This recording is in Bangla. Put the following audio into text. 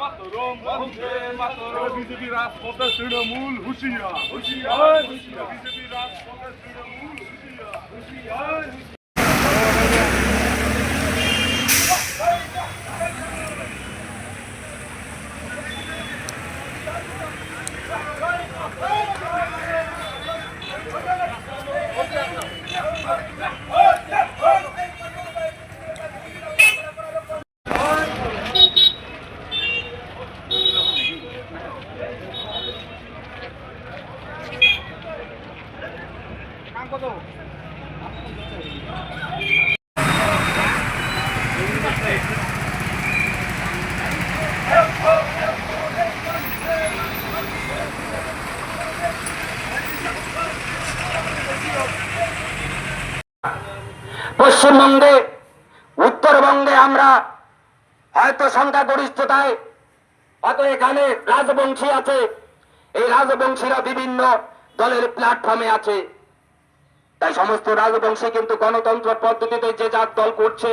মাতরম বন্দে মাতরম। বিজেপি রাজপথে তৃণমূল হুঁশিয়ার। হুঁশিয়ার। বিজেপি রাজপথে তৃণমূল পশ্চিমবঙ্গে, উত্তরবঙ্গে আমরা হয়তো সংখ্যাগরিষ্ঠতায় অত এখানে রাজবংশী আছে। এই রাজবংশীরা বিভিন্ন দলের প্ল্যাটফর্মে আছে। তাই সমস্ত রাজবংশী কিন্তু গণতন্ত্র পদ্ধতিতে যে যার দল করছে